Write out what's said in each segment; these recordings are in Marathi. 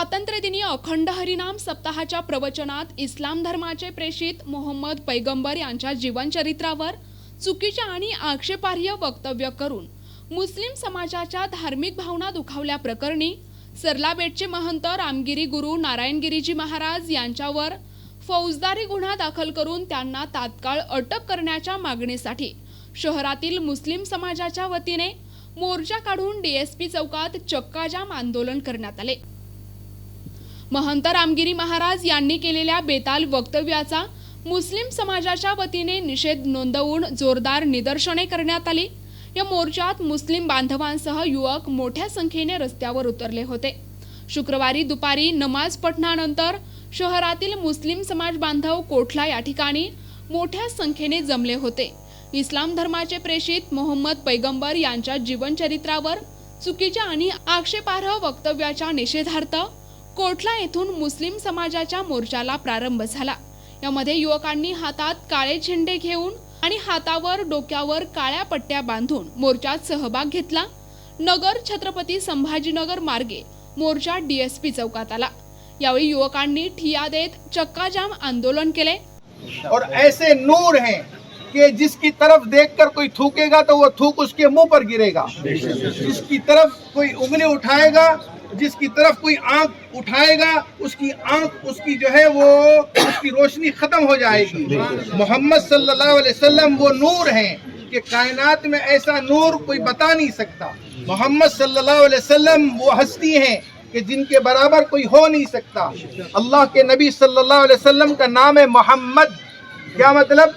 स्वातंत्र्यदिनी अखंड हरिनाम सप्ताहाच्या प्रवचनात इस्लाम धर्माचे प्रेषित मोहम्मद पैगंबर यांच्या जीवनचरित्रावर चुकीच्या आणि आक्षेपार्ह वक्तव्य करून मुस्लिम समाजाच्या धार्मिक भावना दुखावल्या प्रकरणी सरलाबेटचे महंत रामगिरी गुरु नारायणगिरीजी महाराज यांच्यावर फौजदारी गुन्हा दाखल करून त्यांना तात्काळ अटक करण्याच्या मागणीसाठी शहरातील मुस्लिम समाजाच्या वतीने मोर्चा काढून डीएसपी चौकात चक्काजाम आंदोलन करण्यात आले. महंत रामगिरी महाराज यांनी केलेल्या बेताल वक्तव्याचा मुस्लिम समाजाच्या वतीने निषेध नोंदवून जोरदार निदर्शने करण्यात आली. या मोर्चात मुस्लिम बांधवांसह युवक मोठ्या संख्येने रस्त्यावर उतरले होते. शुक्रवारी दुपारी नमाज पठणानंतर शहरातील मुस्लिम समाज बांधव कोठला या ठिकाणी मोठ्या संख्येने जमले होते. इस्लाम धर्माचे प्रेषित मोहम्मद पैगंबर यांच्या जीवनचरित्रावर चुकीच्या आणि आक्षेपार्ह वक्तव्याच्या निषेधार्थ कोठला येथून मुस्लिम समाजाच्या मोर्चाला प्रारंभ झाला. यामध्ये युवकांनी हातात काळे झेंडे घेऊन आणि हातावर डोक्यावर काळ्या पट्ट्या बांधून मोर्चात सहभाग घेतला. नगर छत्रपती संभाजीनगर मार्गे मोर्चा डीएसपी चौकात आला. यावेळी युवकांनी ठिया देत चक्काजाम आंदोलन केले. और ऐसे नूर हैं कि जिसकी तरफ देखकर कोई थूकेगा तो वो थूक उसके मुंह पर गिरेगा। जिसकी तरफ कोई उंगली उठाएगा जिसकी तरफ कोई आंख उठाएगा उसकी आंख उसकी जो है वो उसकी रोशनी खत्म हो जाएगी मोहम्मद सल्लल्लाहु अलैहि वसल्लम वो नूर हैं कि कायनात में ऐसा नूर कोई बता नहीं सकता मोहम्मद सल्लल्लाहु अलैहि वसल्लम वो हस्ती हैं कि जिनके बराबर कोई हो नहीं सकता अल्लाह के नबी सल्लल्लाहु अलैहि वसल्लम का नाम है मोहम्मद क्या मतलब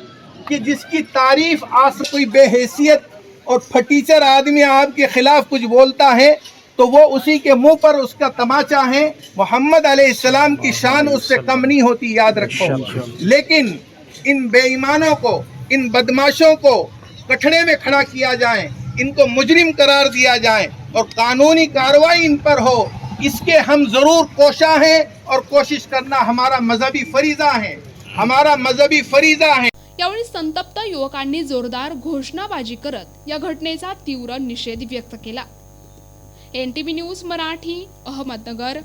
कि जिसकी तारीफ आज कोई बेहैसियत और फटीचर आदमी आपके खिलाफ कुछ बोलता है तो वो उसी के मुंह पर उसका तमाचा है। मोहम्मद अलैहिस्सलाम की शान उससे कम नहीं होती याद रखो। लेकिन इन बेईमानों को इन बदमाशों को कठड़े में खड़ा किया जाए इनको मुजरिम करार दिया जाए और कानूनी कार्रवाई इन पर हो इसके हम जरूर कोशा हैं और कोशिश करना हमारा मजहबी फरीजा है। हमारा मजहबी फरीजा है। यावेळी संतप्त युवकांनी जोरदार घोषणाबाजी करत या घटनेचा तीव्र निषेध व्यक्त केला. N T V news Marathi Ahmednagar.